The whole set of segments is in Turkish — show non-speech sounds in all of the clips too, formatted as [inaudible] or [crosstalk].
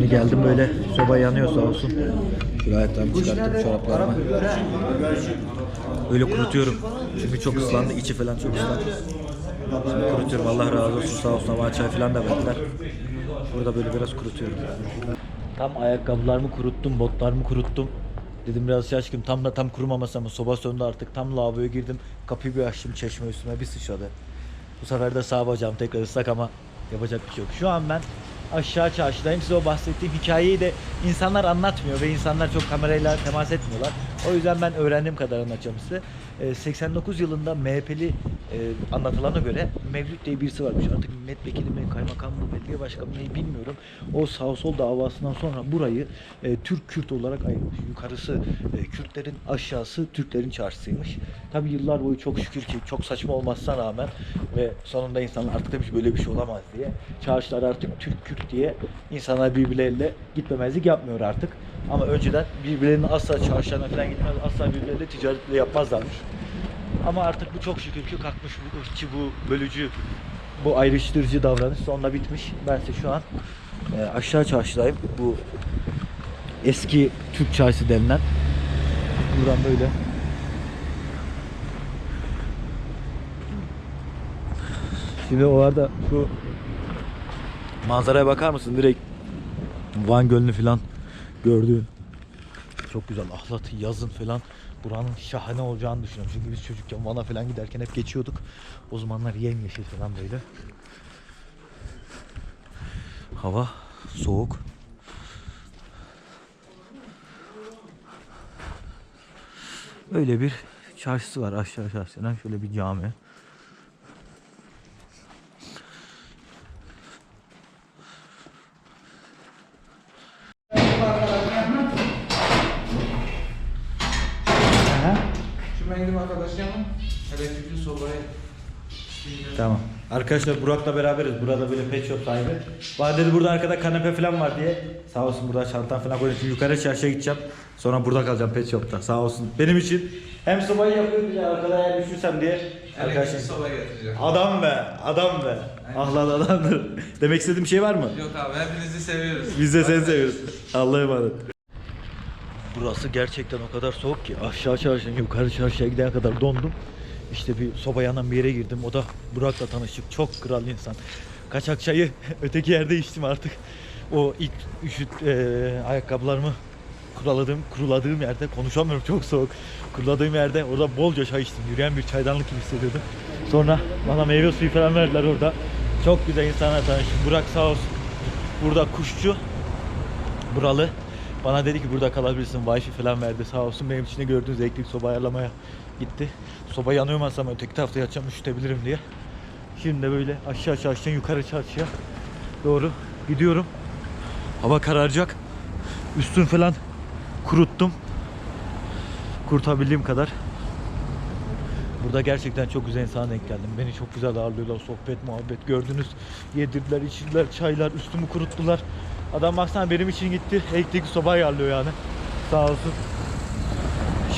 Şimdi geldim böyle soba yanıyor sağ olsun. Şöyle ayaklarımı çıkarttım çoraplarımı. Öyle kurutuyorum. Çünkü çok ıslandı içi falan çok ıslandı. Şimdi kurutuyorum Allah razı olsun sağ olsun hava çay falan da verdiler. Burada böyle biraz kurutuyorum. Tam ayakkabılarımı kuruttum, botlarımı kuruttum. Dedim biraz şaşkın. Tam da tam kurumaması ama soba söndü artık. Tam lavaboya girdim. Kapıyı bir açtım çeşme üstüme bir sıçradı. Bu sefer de sağ bacağım tekrar ıslak ama yapacak bir şey yok. Şu an ben aşağı çarşıdayım. Size o bahsettiğim hikayeyi de insanlar anlatmıyor ve insanlar çok kamerayla temas etmiyorlar. O yüzden ben öğrendiğim kadar anlatacağım size. Ee, 89 yılında MHP'li e, anlatılana göre Mevlüt diye birisi varmış. Artık milletvekili mi, kaymakam mı, belediye başkanı mı bilmiyorum. O sağ sol davasından sonra burayı e, Türk-Kürt olarak ayırmış. Yukarısı e, Kürtlerin, aşağısı Türklerin çarşısıymış. Tabi yıllar boyu çok şükür ki çok saçma olmasına rağmen ve sonunda insanlar artık demiş böyle bir şey olamaz diye. Çarşılar artık Türk-Kürt diye insanlar birbirleriyle gitmemezlik yapmıyor artık. Ama önceden birbirlerinin asla çarşılarına falan gitmez, asla birbirleriyle ticaret bile yapmazlarmış. Ama artık bu çok şükür ki kalkmış bu ırkçı, bu bölücü, bu ayrıştırıcı davranış sonunda bitmiş. Ben ise şu an e, aşağı çarşıdayım. Bu eski Türk çarşısı denilen. Buradan böyle. Şimdi o arada şu manzaraya bakar mısın? Direkt Van Gölü'nü falan gördüğün. Çok güzel ahlat yazın falan buranın şahane olacağını düşünüyorum. Çünkü biz çocukken Van'a falan giderken hep geçiyorduk. O zamanlar yemyeşil falan böyle. Hava soğuk. Öyle bir çarşısı var aşağı çarşıdan. Şöyle bir cami. Şu benim arkadaşımın elektrikli sobayı Tamam. Arkadaşlar Burak'la beraberiz. Burada böyle pet shop sahibi. Bana dedi burada arkada kanepe falan var diye. Sağ olsun burada çantam falan koydum. Şimdi yukarı çarşıya gideceğim. Sonra burada kalacağım pet shop'ta. Sağ olsun. Benim için hem sobayı yapıyor bir de arkada eğer düşürsem diye. Arkadaşlar. soba getireceğim. Adam be, adam be. Ah lan adamdır. Demek istediğim şey var mı? Yok abi hepinizi seviyoruz. Biz de seni seviyoruz. Allah'a emanet. Burası gerçekten o kadar soğuk ki aşağı çarşıdan yukarı çarşıya gidene kadar dondum. İşte bir soba yanan bir yere girdim. O da Burak'la tanıştık. Çok kral insan. Kaçak çayı [laughs] öteki yerde içtim artık. O ilk üşüt eee, ayakkabılarımı kuruladığım, kuruladığım yerde konuşamıyorum çok soğuk. Kuruladığım yerde orada bolca çay içtim. Yürüyen bir çaydanlık gibi hissediyordum. Sonra bana meyve suyu falan verdiler orada. Çok güzel insanlar tanıştım. Burak sağ olsun. Burada kuşçu buralı. Bana dedi ki burada kalabilirsin. Wi-Fi falan verdi. Sağ olsun benim için de gördüğünüz elektrik soba ayarlamaya gitti. Soba yanıyor masama öteki tarafta yatacağım üşütebilirim diye. Şimdi böyle aşağı çarşıdan yukarı çarşıya doğru gidiyorum. Hava kararacak. Üstün falan kuruttum. Kurtabildiğim kadar. Burada gerçekten çok güzel insana denk geldim. Beni çok güzel ağırlıyorlar. Sohbet, muhabbet gördünüz. Yedirdiler, içirdiler, çaylar, üstümü kuruttular. Adam baksana benim için gitti. Elektrikli soba ayarlıyor yani. Sağ olsun.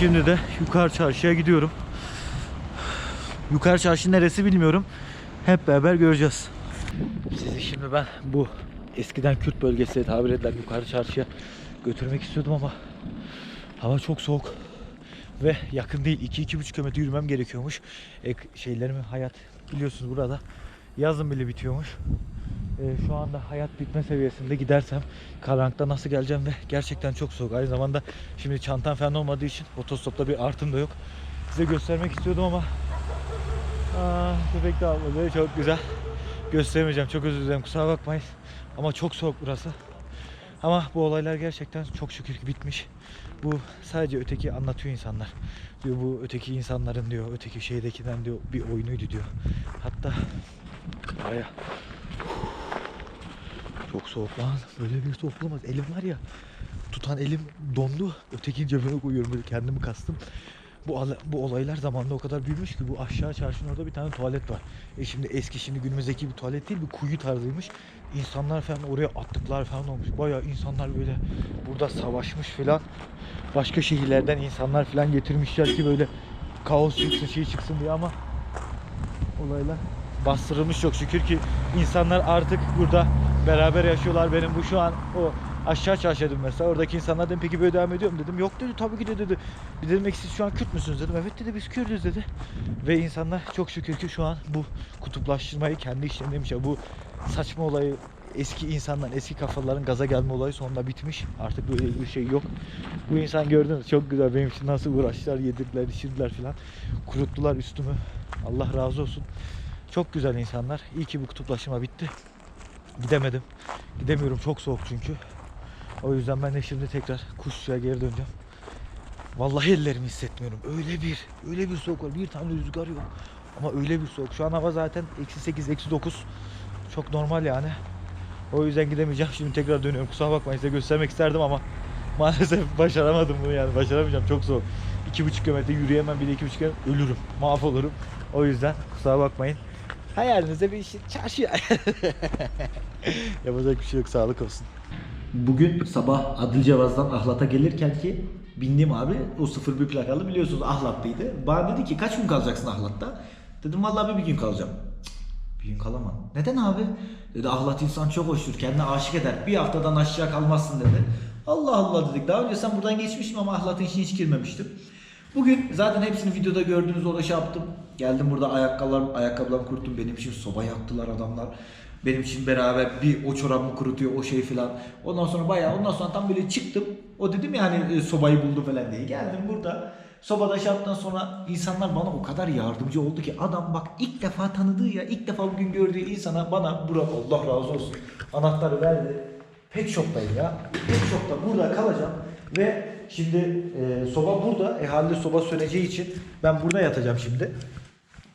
Şimdi de yukarı çarşıya gidiyorum. Yukarı çarşı neresi bilmiyorum. Hep beraber göreceğiz. Sizi şimdi ben bu eskiden Kürt bölgesi tabir edilen yukarı çarşıya götürmek istiyordum ama hava çok soğuk ve yakın değil 2-2,5 kilometre yürümem gerekiyormuş. E, şeylerimi hayat biliyorsunuz burada yazın bile bitiyormuş. E, şu anda hayat bitme seviyesinde gidersem karanlıkta nasıl geleceğim ve gerçekten çok soğuk. Aynı zamanda şimdi çantam falan olmadığı için otostopta bir artım da yok. Size göstermek istiyordum ama Aa, köpek de avladı. Çok güzel. Gösteremeyeceğim. Çok özür dilerim. Kusura bakmayın. Ama çok soğuk burası. Ama bu olaylar gerçekten çok şükür ki bitmiş. Bu sadece öteki anlatıyor insanlar. Diyor bu öteki insanların diyor, öteki şeydekinden diyor bir oyunuydu diyor. Hatta baya çok soğuk lan. Böyle bir soğuk olamaz. Elim var ya. Tutan elim dondu. Ötekinin cebine koyuyorum. Böyle kendimi kastım. Bu, bu olaylar zamanında o kadar büyümüş ki bu aşağı çarşının orada bir tane tuvalet var. E şimdi eski şimdi günümüzdeki bir tuvalet değil bir kuyu tarzıymış. İnsanlar falan oraya attıklar falan olmuş. Bayağı insanlar böyle burada savaşmış falan. Başka şehirlerden insanlar falan getirmişler ki böyle kaos çıksın şey çıksın diye ama olaylar bastırılmış çok şükür ki insanlar artık burada beraber yaşıyorlar. Benim bu şu an o Aşağı çarşıya dedim mesela. Oradaki insanlar dedim peki böyle devam ediyor mu dedim. Yok dedi tabii ki de dedi. Bir dedim "Peki siz şu an Kürt müsünüz dedim. Evet dedi biz Kürtüz dedi. Ve insanlar çok şükür ki şu an bu kutuplaştırmayı kendi işlerindeymiş. Ya bu saçma olayı eski insanların, eski kafaların gaza gelme olayı sonunda bitmiş. Artık böyle bir şey yok. Bu insan gördünüz çok güzel benim için nasıl uğraştılar, yedirdiler, içirdiler filan. Kuruttular üstümü. Allah razı olsun. Çok güzel insanlar. İyi ki bu kutuplaşma bitti. Gidemedim. Gidemiyorum çok soğuk çünkü. O yüzden ben de şimdi tekrar kuşçuya geri döneceğim. Vallahi ellerimi hissetmiyorum. Öyle bir, öyle bir soğuk var. Bir tane rüzgar yok. Ama öyle bir soğuk. Şu an hava zaten eksi 8, eksi 9. Çok normal yani. O yüzden gidemeyeceğim. Şimdi tekrar dönüyorum. Kusura bakmayın size göstermek isterdim ama [laughs] maalesef başaramadım bunu yani. Başaramayacağım. Çok soğuk. 2,5 kilometre yürüyemem. Bir de 2,5 kilometre ölürüm. Mahvolurum. O yüzden kusura bakmayın. Hayalinizde bir iş çarşı [laughs] Yapacak bir şey yok. Sağlık olsun. Bugün sabah Adılcevaz'dan Ahlat'a gelirken ki bindiğim abi o 01 plakalı biliyorsunuz Ahlat'taydı. Bana dedi ki kaç gün kalacaksın Ahlat'ta? Dedim vallahi bir gün kalacağım. Bir gün kalamam. Neden abi? Dedi Ahlat insan çok hoştur. Kendine aşık eder. Bir haftadan aşağı kalmazsın dedi. Allah Allah dedik. Daha önce sen buradan geçmiştim ama Ahlat'ın içine hiç girmemiştim. Bugün zaten hepsini videoda gördüğünüz olarak şey yaptım. Geldim burada ayakkabılarım, ayakkabılarımı kuruttum. Benim için soba yaktılar adamlar. Benim için beraber bir o çorabımı kurutuyor o şey filan. Ondan sonra bayağı ondan sonra tam böyle çıktım. O dedim yani e, sobayı buldu falan diye. Geldim burada. Sobada şey yaptıktan sonra insanlar bana o kadar yardımcı oldu ki adam bak ilk defa tanıdığı ya ilk defa bugün gördüğü insana bana bura Allah razı olsun anahtarı verdi. Pet shop'tayım ya. Pet shop'ta burada kalacağım ve şimdi e, soba burada. E halde soba söneceği için ben burada yatacağım şimdi.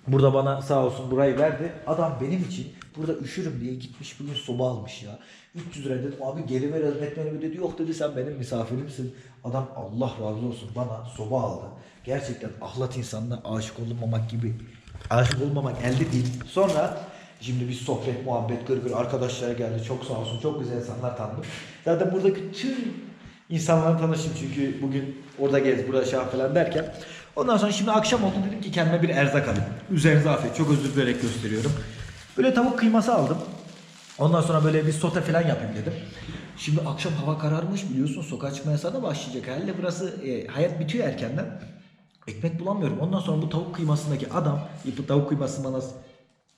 Burada bana sağ olsun burayı verdi. Adam benim için burada üşürüm diye gitmiş bugün soba almış ya. 300 lira dedim abi geri ver etmeni mi dedi. Yok dedi sen benim misafirimsin. Adam Allah razı olsun bana soba aldı. Gerçekten ahlat insanına aşık olunmamak gibi. Aşık olmamak elde değil. Sonra Şimdi biz sohbet, muhabbet, gırgır arkadaşlar geldi. Çok sağ olsun. Çok güzel insanlar tanıdım. Zaten buradaki tüm insanlarla tanıştım çünkü bugün orada gez, burada şey falan derken. Ondan sonra şimdi akşam oldu dedim ki kendime bir erzak alayım. Üzerinize afiyet. Çok özür dileyerek gösteriyorum. Böyle tavuk kıyması aldım. Ondan sonra böyle bir sote falan yapayım dedim. Şimdi akşam hava kararmış biliyorsun sokağa çıkma yasağı da başlayacak. Herhalde burası e, hayat bitiyor erkenden. Ekmek bulamıyorum. Ondan sonra bu tavuk kıymasındaki adam, bu tavuk kıymasını bana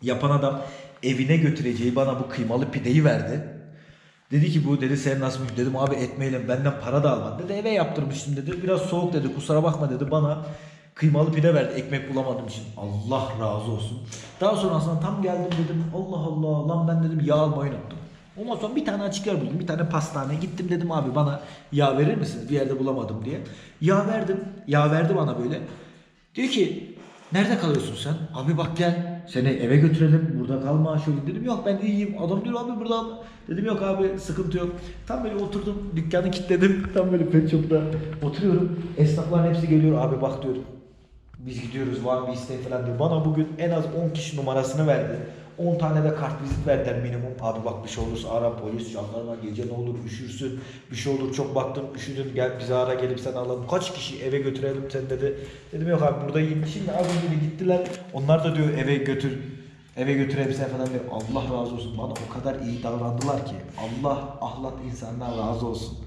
yapan adam evine götüreceği bana bu kıymalı pideyi verdi. Dedi ki bu dedi sen nasıl mümkün? Dedim abi etmeyelim benden para da almadı. Dedi eve yaptırmıştım dedi. Biraz soğuk dedi kusura bakma dedi bana kıymalı pide verdi ekmek bulamadığım için. Allah razı olsun. Daha sonrasında tam geldim dedim Allah Allah lan ben dedim yağ almayı unuttum. Ondan sonra bir tane açık yer buldum. Bir tane pastane. Gittim dedim abi bana yağ verir misiniz? Bir yerde bulamadım diye. Yağ verdim. Yağ verdi bana böyle. Diyor ki nerede kalıyorsun sen? Abi bak gel seni eve götürelim. Burada kalma şöyle dedim. Yok ben iyiyim. Adam diyor abi burada. Dedim yok abi sıkıntı yok. Tam böyle oturdum. Dükkanı kilitledim. [laughs] Tam böyle pet shop'ta oturuyorum. Esnafların hepsi geliyor. Abi bak diyor. Biz gidiyoruz var mı isteği falan diyor. Bana bugün en az 10 kişi numarasını verdi. 10 tane de kart vizit verdiler minimum. Abi bak bir şey olursa ara polis, jandarma gece ne olur üşürsün. Bir şey olur çok baktım üşüdün gel bizi ara gelip seni alalım. Kaç kişi eve götürelim sen dedi. Dedim yok abi buradayım. Şimdi az önce gittiler. Onlar da diyor eve götür. Eve götürelim sen falan diyor. Allah razı olsun. Bana o kadar iyi davrandılar ki. Allah ahlat insanlar razı olsun.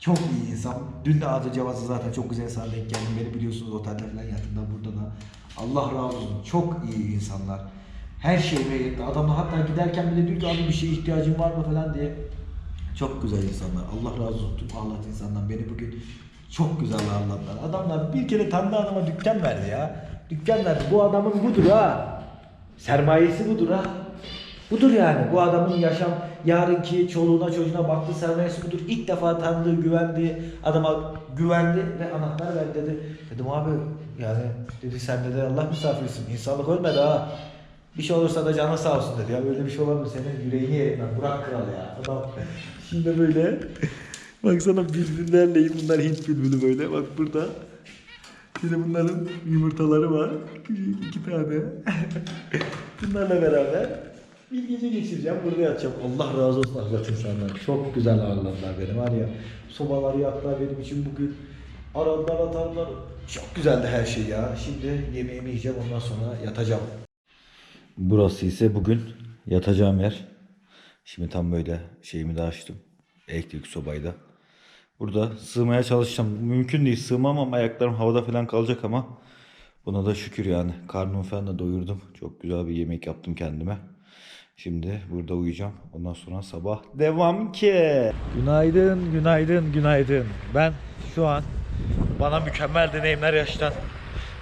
Çok iyi insan. Dün de Adı Cevaz'ı zaten çok güzel insan denk geldim. Beni biliyorsunuz otelde falan yattığımda burada da. Allah razı olsun. Çok iyi insanlar. Her şeyime yetti. Adam da hatta giderken bile diyor ki abi bir şeye ihtiyacın var mı falan diye. Çok güzel insanlar. Allah razı olsun tüm Allah insandan beni bugün çok güzel ağırladılar. Adamlar bir kere tanıdığı adama dükkan verdi ya. Dükkan verdi. Bu adamın budur ha. Sermayesi budur ha. Budur yani. Bu adamın yaşam yarınki çoluğuna çocuğuna baktığı sermayesi budur. İlk defa tanıdığı, güvendiği adama güvendi ve anahtar verdi dedi. Dedim abi yani dedi sen dedi Allah misafirisin. İnsanlık ölmedi ha. Bir şey olursa da canı sağ olsun dedi. Ya böyle bir şey olabilir. Senin yüreğini yerim. Burak Kral ya. Adam şimdi böyle. Baksana bülbüllerle bunlar Hint bülbülü böyle. Bak burada. Şimdi bunların yumurtaları var. İki tane. [laughs] Bunlarla beraber bir gece geçireceğim. Burada yatacağım. Allah razı olsun ahlat insanlar. Çok güzel ağırladılar beni var ya. Sobaları yaktılar benim için bugün. Aradılar atarlar. Çok güzeldi her şey ya. Şimdi yemeğimi yiyeceğim ondan sonra yatacağım. Burası ise bugün yatacağım yer. Şimdi tam böyle şeyimi de açtım. Elektrik sobayla. Burada sığmaya çalışacağım. Mümkün değil sığmam ama ayaklarım havada falan kalacak ama buna da şükür yani. Karnımı falan da doyurdum. Çok güzel bir yemek yaptım kendime. Şimdi burada uyuyacağım. Ondan sonra sabah devam ki. Günaydın, günaydın, günaydın. Ben şu an bana mükemmel deneyimler yaşatan,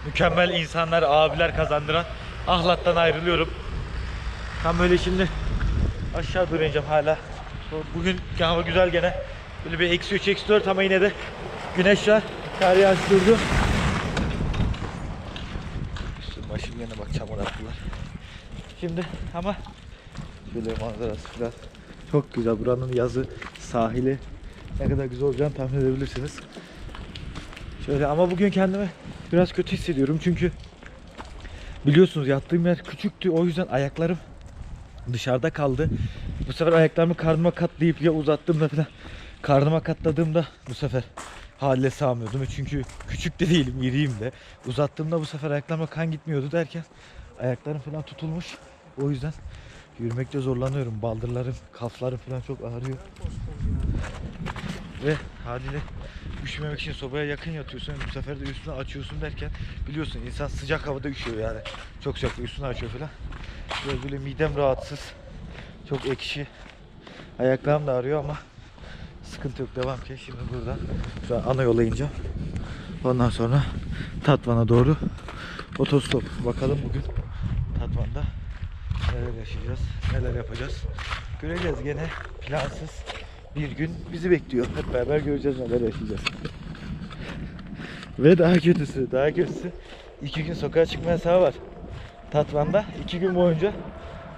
mükemmel insanlar, abiler kazandıran Ahlat'tan ayrılıyorum. Tam böyle şimdi aşağı doğru ineceğim hala. Bugün hava güzel gene. Böyle bir eksi 3, eksi 4 ama yine de güneş var. Kar yağış durdu. Üstüm başım yine bak çamur attılar. Şimdi ama şöyle manzarası falan çok güzel. Buranın yazı, sahili ne kadar güzel olacağını tahmin edebilirsiniz. Şöyle ama bugün kendimi biraz kötü hissediyorum çünkü biliyorsunuz yattığım yer küçüktü o yüzden ayaklarım dışarıda kaldı. Bu sefer ayaklarımı karnıma katlayıp ya uzattığımda falan karnıma katladığımda bu sefer haliyle sağmıyordum. Çünkü küçük de değilim, iriyim de. Uzattığımda bu sefer ayaklarıma kan gitmiyordu derken ayaklarım falan tutulmuş. O yüzden yürümekte zorlanıyorum. Baldırlarım, kalflarım falan çok ağrıyor. Ve haliyle üşümemek için sobaya yakın yatıyorsun. Bu sefer de üstünü açıyorsun derken biliyorsun insan sıcak havada üşüyor yani. Çok sıcak üstünü açıyor falan. Böyle, böyle midem rahatsız. Çok ekşi. Ayaklarım da ağrıyor ama sıkıntı yok devam ki. Şimdi buradan şu an ana yola ineceğim. Ondan sonra Tatvan'a doğru otostop. Bakalım bugün Tatvan'da neler yaşayacağız, neler yapacağız. Göreceğiz gene plansız bir gün bizi bekliyor. Hep beraber göreceğiz neler yaşayacağız. Ve daha kötüsü, daha kötüsü iki gün sokağa çıkma yasağı var. Tatvan'da iki gün boyunca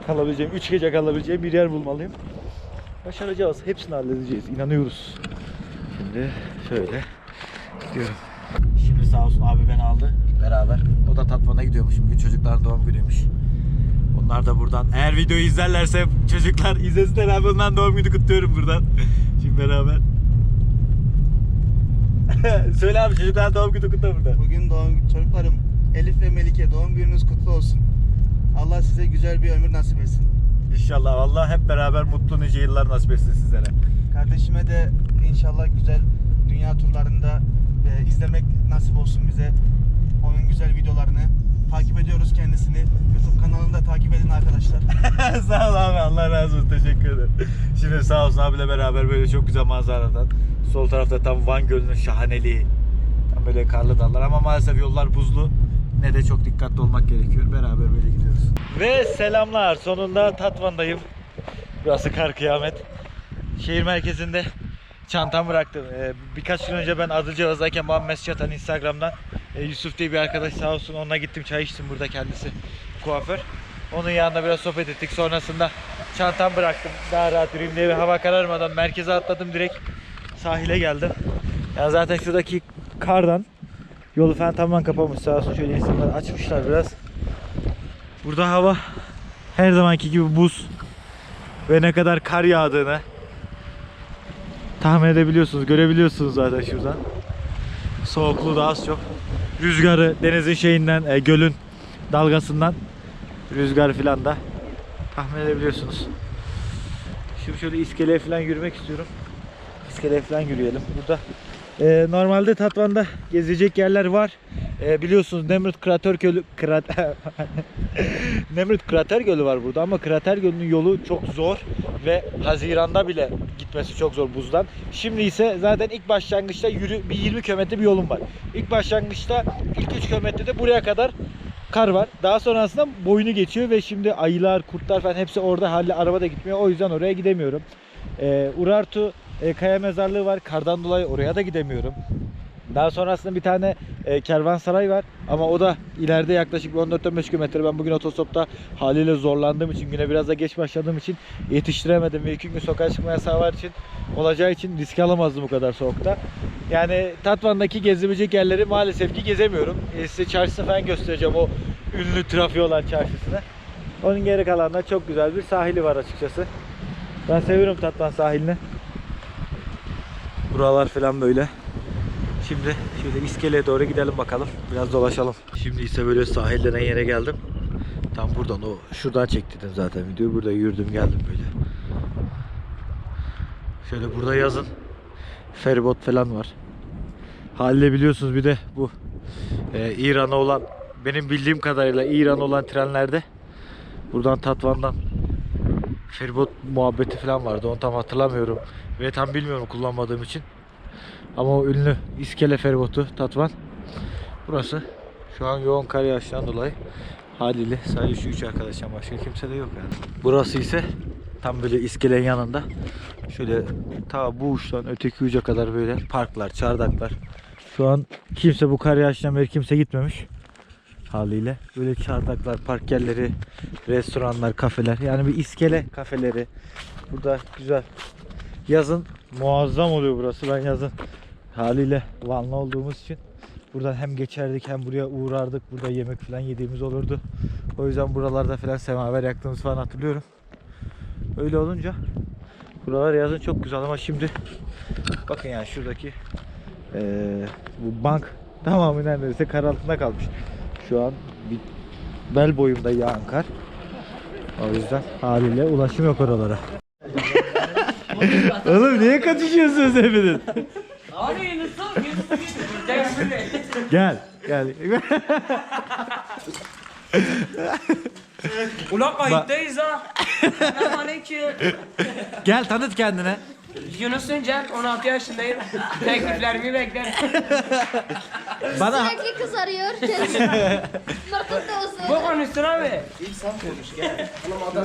kalabileceğim, üç gece kalabileceğim bir yer bulmalıyım. Başaracağız. Hepsini halledeceğiz. İnanıyoruz. Şimdi şöyle gidiyorum. Şimdi sağ olsun abi beni aldı beraber. O da Tatvan'a gidiyormuş. Bugün çocukların doğum günüymüş. Onlar da buradan eğer videoyu izlerlerse çocuklar izlesinler abi ondan doğum günü kutluyorum buradan. [laughs] Şimdi beraber. [laughs] Söyle abi çocuklar doğum günü kutla burada. Bugün doğum çocuklarım Elif ve Melike doğum gününüz kutlu olsun. Allah size güzel bir ömür nasip etsin. İnşallah Allah hep beraber mutlu nice yıllar nasip etsin sizlere. Kardeşime de inşallah güzel dünya turlarında e, izlemek nasip olsun bize. Onun güzel videolarını takip ediyoruz kendisini. YouTube kanalını da takip edin arkadaşlar. [laughs] sağ ol abi Allah razı olsun teşekkür ederim. Şimdi sağ olsun abiyle beraber böyle çok güzel manzaradan. Sol tarafta tam Van Gölü'nün şahaneliği. Tam böyle karlı dağlar ama maalesef yollar buzlu. Ne de çok dikkatli olmak gerekiyor. Beraber böyle gidiyoruz. Ve selamlar. Sonunda Tatvan'dayım. Burası kar kıyamet. Şehir merkezinde çantamı bıraktım. Ee, birkaç gün önce ben Adıcıvaz'dayken bana mesaj atan Instagram'dan e, Yusuf diye bir arkadaş sağ olsun onunla gittim çay içtim burada kendisi kuaför. Onun yanında biraz sohbet ettik. Sonrasında çantamı bıraktım. Daha rahat yürüyeyim diye hava kararmadan merkeze atladım direkt sahile geldim. Ya zaten şuradaki kardan yolu falan tamamen kapamış sağ olsun şöyle insanlar açmışlar biraz. Burada hava her zamanki gibi buz ve ne kadar kar yağdığını tahmin edebiliyorsunuz, görebiliyorsunuz zaten şuradan. Soğukluğu da az çok. Rüzgarı denizin şeyinden, e, gölün dalgasından rüzgar filan da tahmin edebiliyorsunuz. Şimdi şöyle iskeleye falan yürümek istiyorum. İskeleye falan yürüyelim. Burada e, normalde Tatvan'da gezecek yerler var. E, biliyorsunuz Nemrut Krater Gölü krater [laughs] Nemrut Krater Gölü var burada ama Krater Gölü'nün yolu çok zor ve Haziran'da bile gitmesi çok zor buzdan. Şimdi ise zaten ilk başlangıçta yürü bir 20 kilometre bir yolum var. İlk başlangıçta ilk 3 kilometrede buraya kadar kar var. Daha sonrasında boyunu geçiyor ve şimdi ayılar, kurtlar falan hepsi orada halde araba da gitmiyor. O yüzden oraya gidemiyorum. Ee, Urartu e, kaya mezarlığı var. Kardan dolayı oraya da gidemiyorum. Daha sonrasında bir tane e, kervansaray var ama o da ileride yaklaşık bir 14-15 kilometre. Ben bugün otostopta haliyle zorlandığım için güne biraz da geç başladığım için yetiştiremedim ve iki gün sokağa çıkma yasağı var için olacağı için risk alamazdım bu kadar soğukta. Yani Tatvan'daki gezilecek yerleri maalesef ki gezemiyorum. E, size çarşısını falan göstereceğim o ünlü trafiği olan çarşısını. Onun geri kalanında çok güzel bir sahili var açıkçası. Ben seviyorum Tatvan sahilini. Buralar falan böyle. Şimdi şöyle iskeleye doğru gidelim bakalım. Biraz dolaşalım. Şimdi ise böyle sahil denen yere geldim. Tam buradan o şuradan çektim zaten videoyu. Burada yürüdüm geldim böyle. Şöyle burada yazın feribot falan var. Haliyle biliyorsunuz bir de bu e, İran'a olan benim bildiğim kadarıyla İran olan trenlerde buradan Tatvan'dan feribot muhabbeti falan vardı. Onu tam hatırlamıyorum ve tam bilmiyorum kullanmadığım için. Ama o ünlü iskele feribotu Tatvan burası. Şu an yoğun kar yağışından dolayı haliyle sadece şu üç arkadaştan başka kimse de yok yani. Burası ise tam böyle iskelenin yanında. Şöyle ta bu uçtan öteki uca kadar böyle parklar, çardaklar. Şu an kimse bu kar yağışından beri kimse gitmemiş haliyle. Böyle çardaklar, park yerleri, restoranlar, kafeler. Yani bir iskele kafeleri. Burada güzel. Yazın muazzam oluyor burası. Ben yazın haliyle Vanlı olduğumuz için buradan hem geçerdik hem buraya uğrardık. Burada yemek falan yediğimiz olurdu. O yüzden buralarda falan semaver yaktığımız falan hatırlıyorum. Öyle olunca buralar yazın çok güzel ama şimdi bakın yani şuradaki eee, bu bank [laughs] tamamı neredeyse kar altında kalmış. Şu an bir bel boyumda yağan kar. O yüzden haliyle ulaşım yok oralara. [laughs] Oğlum niye kaçışıyorsunuz hepiniz? Gel, gel. Ulan kayıttayız ha. Selamünaleyküm. gel tanıt kendine. Yunus Üncel, 16 yaşındayım. Tekliflerimi beklerim. Bana Sürekli kız arıyor. [laughs] Mırtık da olsun. Bu konuşsun abi. İlk sen konuş gel.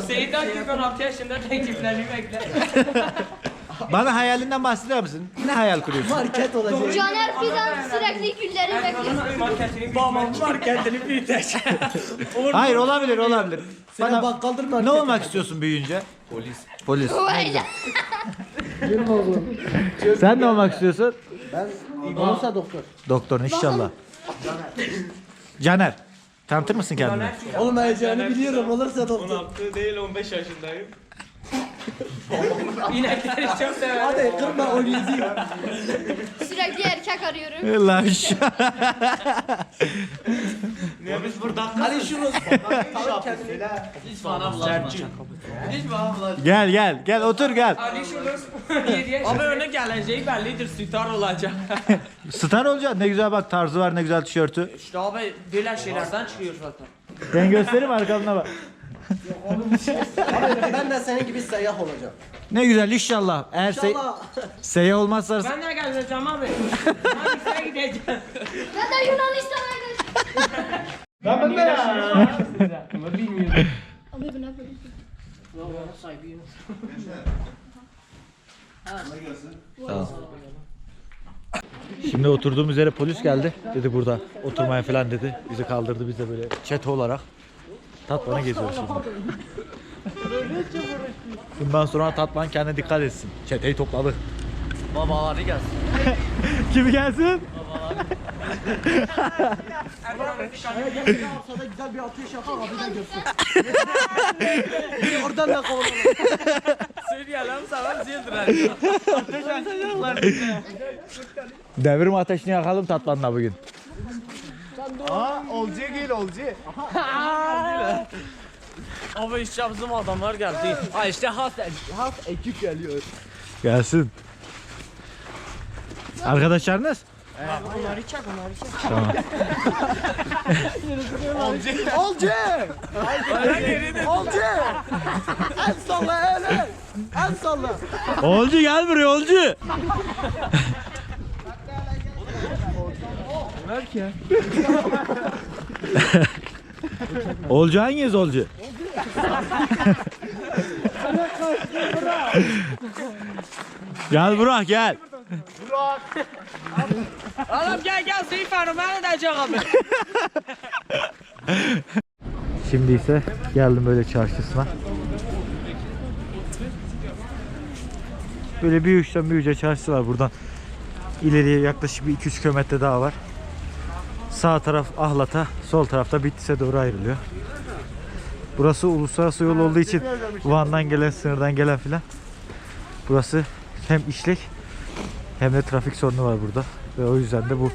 Seyit Akgül 16 yaşında tekliflerimi beklerim. [laughs] bana hayalinden bahseder misin? Ne hayal kuruyorsun? Caner Fidan sürekli gülleri bekliyor. Marketini Babam marketini büyütecek. [laughs] Hayır olabilir olabilir. Bana ne olmak istiyorsun büyüyünce? Polis. Polis. Sen ne olmak istiyorsun? Olursa doktor. Doktor inşallah. Caner. Tanıtır mısın kendini? Oğlum heyecanı biliyorum olursa doktor. 16 değil 15 yaşındayım. [laughs] İnekleri çok severim. Hadi kırma o yüzü. Sürekli erkek arıyorum. Lan şu- Hadi şunu. gel gel gel otur gel. Ali Şunus 7 yaşında. Abi önüne geleceği bellidir. Sütar olacak. [laughs] Star olacak. Ne güzel bak tarzı var ne güzel tişörtü. işte abi böyle şeylerden çıkıyor zaten. Ben göstereyim arkamda bak. Abi ben de senin gibi seyyah olacağım. Ne güzel inşallah. Eğer se İnşallah. seyyah olmazsa Ben de geleceğim abi. Ben size gideceğim. Ben de Yunanistan'a gidiyorum. Ben de ya. Bilmiyorum. Abi böyle? Şimdi oturduğumuz yere polis geldi. Dedi burada oturmaya falan dedi. Bizi kaldırdı biz de böyle çete olarak. Tatvan'a geziyoruz şimdi. Bundan sonra Tatvan kendine dikkat etsin. Çeteyi topladı. Babaları gelsin. [laughs] Kim gelsin? Arsada güzel bir atış yapar abi de görsün. Oradan da kovalalım. Söyleyelim sana zildiler. Devrim ateşini yakalım Tatvan'la bugün. Abi işte bizim adamlar geldi. Ha işte has has ekip geliyor. Gelsin. Arkadaşlarınız? Onları çek onları çek. Tamam. Olcu! Olcu! El salla el el! El salla! Olcu gel buraya Olcu. [laughs] Olcu hanginiz Olcu? [laughs] gel Burak gel. Oğlum gel gel Seyit Hanım ben edeceğim abi. Şimdi ise geldim böyle çarşısına. Böyle bir uçtan bir uca çarşısı var buradan. İleriye yaklaşık bir 2-3 kilometre daha var. Sağ taraf Ahlat'a, sol tarafta Bitlis'e doğru ayrılıyor. Burası uluslararası yol olduğu için Van'dan gelen, sınırdan gelen filan. Burası hem işlek hem de trafik sorunu var burada. Ve o yüzden de bu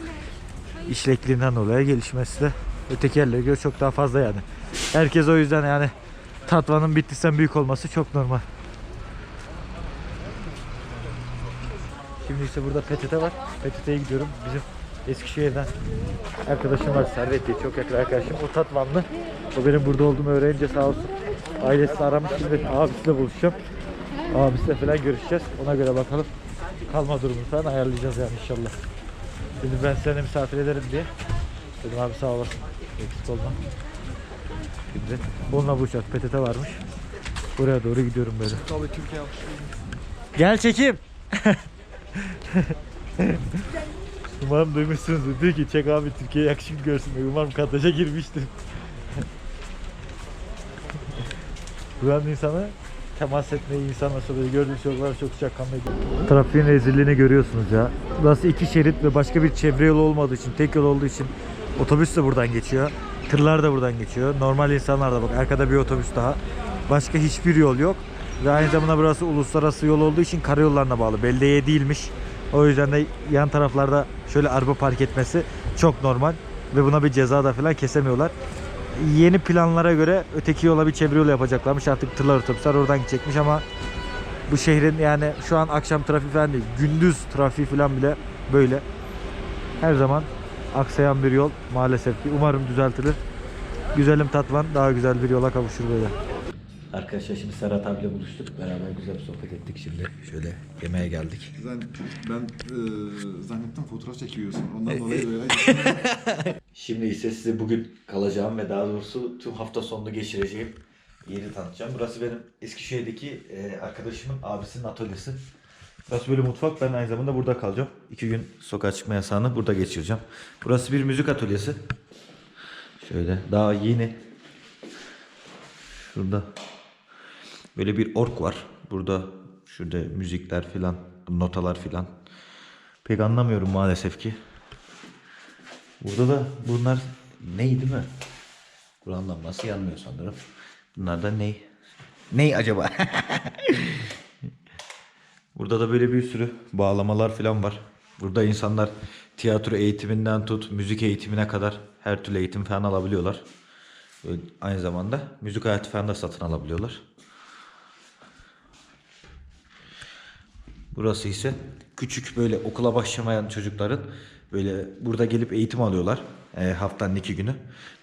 işlekliğinden dolayı gelişmesi de öteki yerlere göre çok daha fazla yani. Herkes o yüzden yani Tatvan'ın Bitlis'ten büyük olması çok normal. Şimdi ise burada PTT var. PTT'ye gidiyorum. Bizim Eskişehir'den arkadaşım var Servet diye çok yakın arkadaşım. O Tatvanlı. O benim burada olduğumu öğrenince sağ olsun. Ailesi aramış şimdi abisiyle buluşacağım. Abisiyle falan görüşeceğiz. Ona göre bakalım. Kalma durumu falan ayarlayacağız yani inşallah. Şimdi ben seni misafir ederim diye. Dedim abi sağ olasın. Eksik olma. Şimdi onunla buluşacağız. PTT varmış. Buraya doğru gidiyorum böyle. Tabii Türkiye Gel çekim. [laughs] Umarım duymuşsunuzdur. Diyor ki çek abi Türkiye yakışık görsün. Umarım kadraja girmiştir. [laughs] Buranın insanı temas etmeyi insan nasıl böyle gördüğünüz yollar çok sıcakkanlıydı. Trafiğin rezilliğini görüyorsunuz ya. Burası iki şerit ve başka bir çevre yolu olmadığı için, tek yol olduğu için otobüs de buradan geçiyor. Tırlar da buradan geçiyor. Normal insanlar da bak arkada bir otobüs daha. Başka hiçbir yol yok. Ve aynı zamanda burası uluslararası yol olduğu için karayollarına bağlı. Beldeye değilmiş. O yüzden de yan taraflarda şöyle araba park etmesi çok normal. Ve buna bir ceza da falan kesemiyorlar. Yeni planlara göre öteki yola bir çevre yolu yapacaklarmış. Artık tırlar otobüsler oradan gidecekmiş ama bu şehrin yani şu an akşam trafiği falan değil. Gündüz trafiği falan bile böyle. Her zaman aksayan bir yol maalesef ki. Umarım düzeltilir. Güzelim Tatvan daha güzel bir yola kavuşur böyle. Arkadaşlar şimdi Serhat abiyle buluştuk. Beraber güzel bir sohbet ettik şimdi. Şöyle yemeğe geldik. Ben, ben e, zannettim fotoğraf çekiyorsun. Ondan [laughs] dolayı böyle Şimdi ise size bugün kalacağım ve daha doğrusu tüm hafta sonunu geçireceğim yeri tanıtacağım. Burası benim Eskişehir'deki e, arkadaşımın abisinin atölyesi. Burası böyle mutfak. Ben aynı zamanda burada kalacağım. İki gün sokağa çıkma yasağını burada geçireceğim. Burası bir müzik atölyesi. Şöyle daha yeni. Şurada böyle bir ork var. Burada şurada müzikler filan, notalar filan. Pek anlamıyorum maalesef ki. Burada da bunlar ney değil mi? Kur'an'dan nasıl yanmıyor sanırım. Bunlar da ney? Ney acaba? [laughs] Burada da böyle bir sürü bağlamalar falan var. Burada insanlar tiyatro eğitiminden tut, müzik eğitimine kadar her türlü eğitim falan alabiliyorlar. Böyle aynı zamanda müzik hayatı falan da satın alabiliyorlar. Burası ise küçük böyle okula başlamayan çocukların böyle burada gelip eğitim alıyorlar e, haftanın iki günü.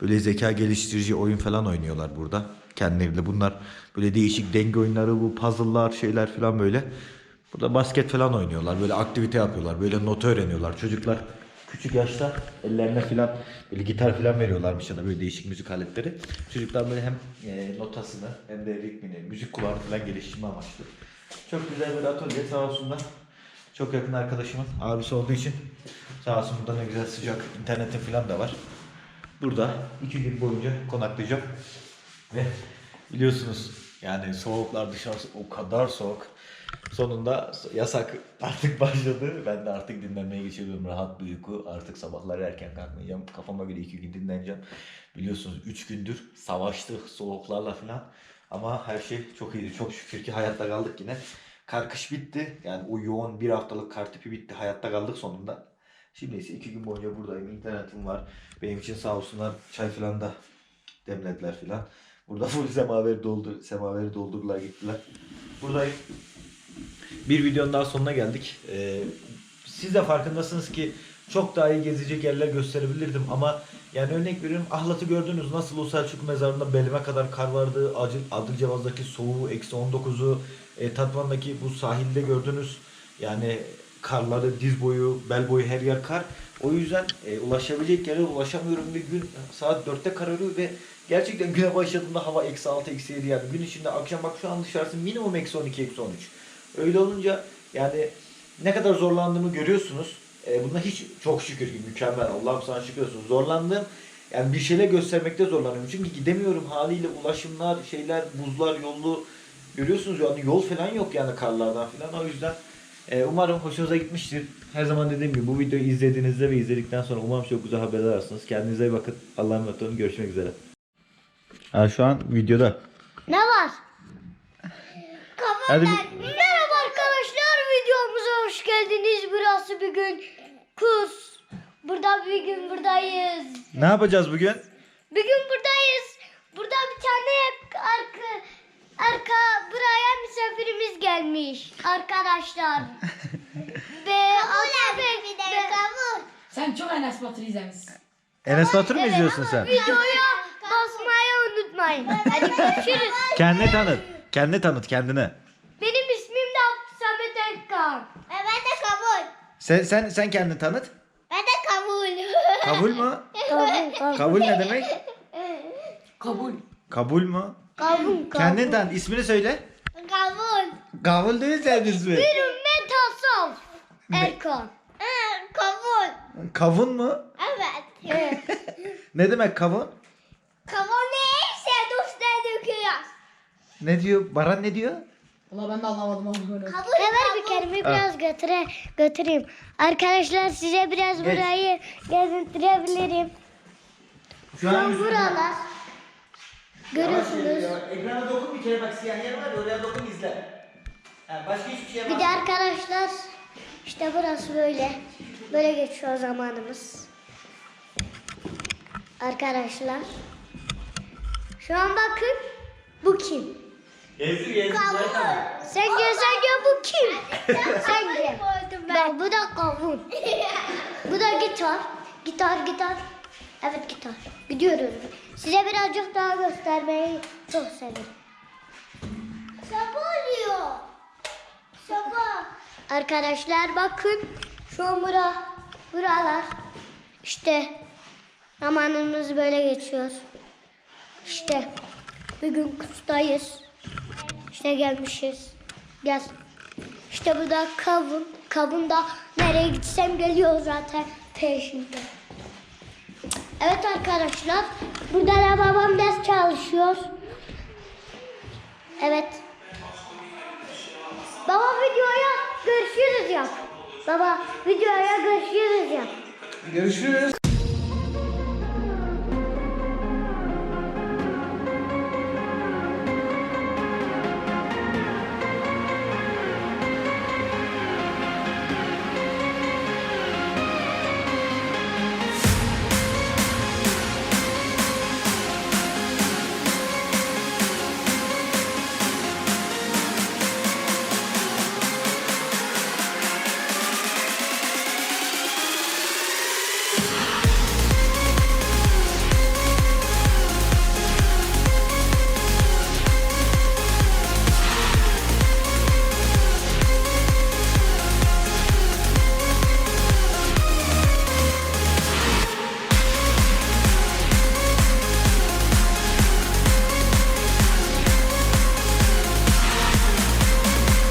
Böyle zeka geliştirici oyun falan oynuyorlar burada kendileriyle. Bunlar böyle değişik denge oyunları, bu puzzle'lar şeyler falan böyle. Burada basket falan oynuyorlar. Böyle aktivite yapıyorlar. Böyle nota öğreniyorlar. Çocuklar küçük yaşta ellerine falan böyle gitar falan veriyorlarmış ya da böyle değişik müzik aletleri. Çocuklar böyle hem e, notasını hem de ritmini, müzik kulağını falan geliştirme amaçlı. Çok güzel bir atölye sağ olsunlar. Çok yakın arkadaşımın abisi olduğu için sağ olsun burada ne güzel sıcak internetim falan da var. Burada iki gün boyunca konaklayacağım. Ve biliyorsunuz yani soğuklar dışarısı o kadar soğuk. Sonunda yasak artık [laughs] başladı. Ben de artık dinlenmeye geçiyorum. Rahat bir uyku. Artık sabahlar erken kalkmayacağım. Kafama göre iki gün dinleneceğim. Biliyorsunuz üç gündür savaştık soğuklarla falan. Ama her şey çok iyiydi. Çok şükür ki hayatta kaldık yine. Kar kış bitti. Yani o yoğun bir haftalık kar tipi bitti. Hayatta kaldık sonunda. Şimdi ise iki gün boyunca buradayım. İnternetim var. Benim için sağ olsunlar çay falan da demlediler falan. Burada full semaveri doldu, semaveri doldurdular gittiler. Buradayım. Bir videonun daha sonuna geldik. Ee, siz de farkındasınız ki çok daha iyi gezecek yerler gösterebilirdim ama yani örnek veriyorum Ahlat'ı gördünüz nasıl o Selçuk mezarında belime kadar kar vardı. Acı, Adılcavaz'daki soğuğu eksi 19'u e, Tatvan'daki bu sahilde gördünüz. Yani karları diz boyu bel boyu her yer kar. O yüzden e, ulaşabilecek yere ulaşamıyorum. Bir gün saat 4'te kararıyor ve gerçekten güne başladığında hava eksi 6 eksi 7 yani gün içinde akşam bak şu an dışarısı minimum eksi 12 eksi 13. Öyle olunca yani ne kadar zorlandığımı görüyorsunuz. E, buna hiç çok şükür ki mükemmel. Allah'ım sana şükür olsun. Zorlandığım yani bir şeyler göstermekte zorlanıyorum. Çünkü gidemiyorum haliyle ulaşımlar, şeyler, buzlar, yollu görüyorsunuz yani yol falan yok yani karlardan falan. O yüzden e, umarım hoşunuza gitmiştir. Her zaman dediğim gibi bu videoyu izlediğinizde ve izledikten sonra umarım çok güzel haberler alırsınız. Kendinize iyi bakın. Allah'a emanet olun. Görüşmek üzere. Ha, şu an videoda. Ne var? Hadi bir- videomuza hoş geldiniz. Burası bir gün kus. Burada bir gün buradayız. Ne yapacağız bugün? Bir gün buradayız. Burada bir tane arka arka buraya misafirimiz gelmiş arkadaşlar. Be, adı be, bir de kabul. Sen çok Enes Batur izlemişsin. Enes Batur mu izliyorsun sen? Videoya basmayı unutmayın. Hadi görüşürüz. Kendini tanıt. Kendini tanıt kendine. Benim ismim de Samet Erkan. Ben de kabul. Sen sen sen kendini tanıt. Ben de kabul. Kabul mu? Kabul, kabul. Kabul ne demek? Kabul. Kabul mu? Kabul, kabul. Kendini tanıt. İsmini söyle. Kabul. Kabul değil senin ismi. Benim Metasal Erkan. Kabul. Kavun mu? Evet. [laughs] Ne demek kavun? Kabul neyse dostlar döküyoruz. Ne diyor? Baran ne diyor? Valla ben de anlamadım ama böyle. Hemen bir kelime biraz götüre, götüreyim. Arkadaşlar size biraz Geç. burayı gezintirebilirim. Şu Şu buralar. Görüyorsunuz. Ekrana dokun bir kere bak siyah yer var ya oraya dokun izle. başka hiçbir şey Bir de arkadaşlar işte burası böyle. Böyle geçiyor zamanımız. Arkadaşlar. Şu an bakın. Bu kim? Gezdir gezdir. Sence sence bu kim? Sence. Bak bu da kavun. bu da gitar. Gitar gitar. Evet gitar. Gidiyoruz. Size birazcık daha göstermeyi çok severim. Sabah oluyor. Sabah. Arkadaşlar bakın. Şu an bura, buralar. İşte zamanımız böyle geçiyor. İşte bugün kustayız. İşte gelmişiz. Gel. İşte bu da kavun. Kavun da nereye gitsem geliyor zaten peşimde. Evet arkadaşlar. Burada da babam ders çalışıyor. Evet. Baba videoya görüşürüz yap. Baba videoya görüşürüz yap. Görüşürüz.